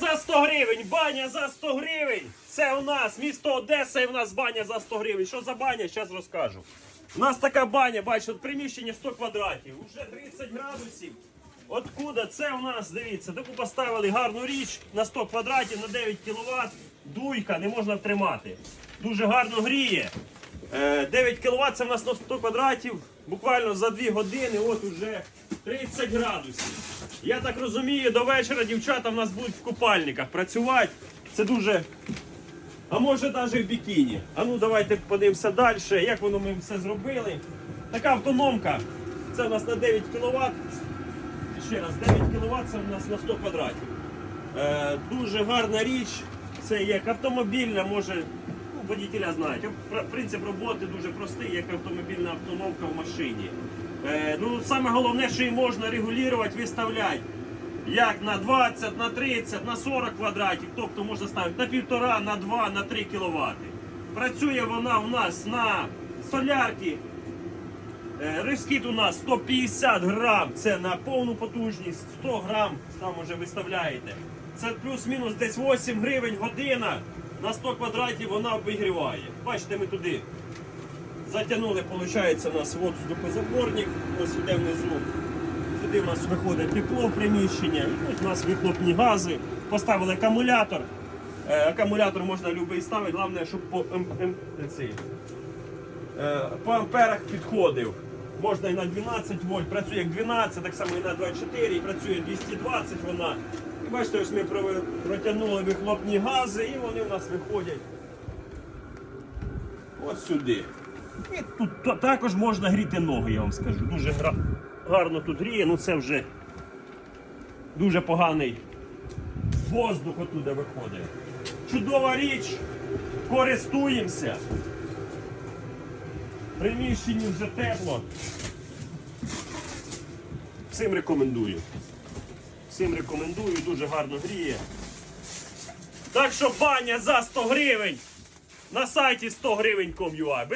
за 100 гривень, баня за 100 гривень. Це у нас місто Одеса і у нас баня за 100 гривень. Що за баня? Зараз розкажу. У нас така баня, бачите, приміщення 100 квадратів, уже 30 градусів. Откуда? Це у нас, дивіться, таку поставили гарну річ на 100 квадратів, на 9 кВт. Дуйка, не можна втримати. Дуже гарно гріє. Е, 9 кВт це в нас на 100 квадратів. Буквально за 2 години, от уже 30 градусів. Я так розумію, до вечора дівчата в нас будуть в купальниках працювати. Це дуже. А може навіть в бікіні. А ну давайте подивимося далі, як воно ми все зробили. Така автономка. Це у нас на 9 кВт. Ще раз, 9 кВт це у нас на 100 квадратів. Е, дуже гарна річ. Це як автомобільна, може, ну, водітеля знають. Принцип роботи дуже простий, як автомобільна автономка в машині. Е, ну, саме головне, що її можна регулювати, виставляти. Як на 20, на 30, на 40 квадратів, тобто можна ставити на півтора, на 2, на 3 кВт. Працює вона у нас на солярки, Е, Рискіт у нас 150 грам, це на повну потужність, 100 грам там уже виставляєте. Це плюс-мінус десь 8 гривень година на 100 квадратів вона обігріває. Бачите, ми туди затягнули, виходить, у нас воздухозаборник, ось іде внизу. Сюди у нас виходить тепло в приміщення, у нас вихлопні гази. Поставили акумулятор. Е, акумулятор можна любий ставити, головне, щоб по, ем, ем, е, по амперах підходив. Можна і на 12 вольт, працює як 12, так само і на 24, і працює 220 вона. І бачите, ось ми протягнули вихлопні гази і вони у нас виходять ось сюди. І тут також можна гріти ноги, я вам скажу. Дуже гарно тут гріє, ну це вже дуже поганий воздух оттуда виходить. Чудова річ, користуємося. Приміщенні вже тепло. Всім рекомендую. Всім рекомендую, дуже гарно гріє. Так що баня за 100 гривень на сайті 100 гривень.com.ua.